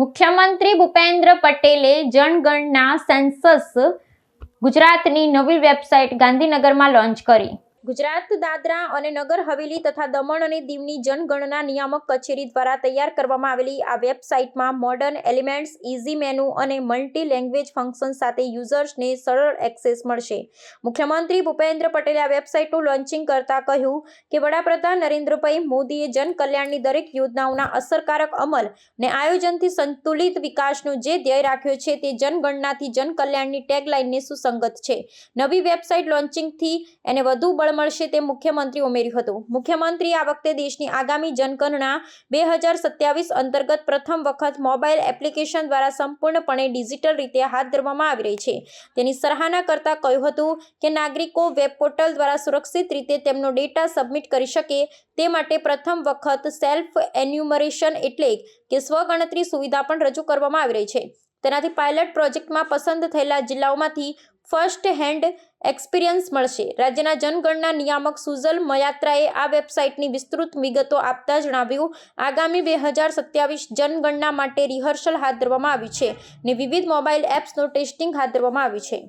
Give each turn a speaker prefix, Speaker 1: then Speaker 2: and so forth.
Speaker 1: મુખ્યમંત્રી ભૂપેન્દ્ર પટેલે જનગણના સેન્સસ ગુજરાતની નવી વેબસાઇટ ગાંધીનગરમાં લોન્ચ કરી. ગુજરાત, દાદરા અને નગર હવેલી તથા દમણ અને દીવની જનગણના નિયામક કચેરી દ્વારા તૈયાર કરવામાં આવેલી આ વેબસાઇટમાં મોડર્ન એલિમેન્ટ્સ ઇઝી મેનુ અને મલ્ટી લેંગ્વેજ ફંક્શન સાથે યુઝર્સને સરળ એક્સેસ મળશે. મુખ્યમંત્રી ભૂપેન્દ્ર પટેલે આ વેબસાઇટનું લોન્ચિંગ કરતા કહ્યું કે વડાપ્રધાન નરેન્દ્રભાઈ મોદીએ જનકલ્યાણની દરેક યોજનાઓના અસરકારક અમલ ને આયોજનથી સંતુલિત વિકાસનો જે ધ્યેય રાખ્યો છે તે જનગણનાથી જન કલ્યાણની ટેગલાઇનને સુસંગત છે. નવી વેબસાઇટ લોન્ચિંગથી એને વધુ બળ મળશે તેમ મુખ્યમંત્રી ઉમેર્યું હતું. મુખ્યમંત્રી આ વખતે દેશની આગામી જનગણના બે હજાર સત્યાવીસ અંતર્ગત પ્રથમ વખત મોબાઈલ એપ્લિકેશન દ્વારા સંપૂર્ણપણે ડિજિટલ રીતે હાથ ધરવામાં આવી રહી છે. તેની સરાહના કરતા કહ્યું હતું કે નાગરિકો વેબ પોર્ટલ દ્વારા સુરક્ષિત રીતે તેમનો ડેટા સબમિટ કરી શકે તે માટે પ્રથમ વખત સેલ્ફ એન્યુમરેશન એટલે કે સ્વગણતરી સુવિધા પણ રજૂ કરવામાં આવી રહી છે. તેનાથી પાયલટ પ્રોજેક્ટમાં પસંદ થયેલા જિલ્લાઓમાંથી ફર્સ્ટ હેન્ડ એક્સપિરિયન્સ મળશે. રાજ્યના જનગણના નિયામક સુઝલ મયાત્રાએ આ વેબસાઇટની વિસ્તૃત વિગતો આપતા જણાવ્યું, આગામી બે હજાર સત્યાવીસ જનગણના માટે રિહર્સલ હાથ ધરવામાં આવી છે ને વિવિધ મોબાઈલ એપ્સનું ટેસ્ટિંગ હાથ ધરવામાં આવ્યું છે.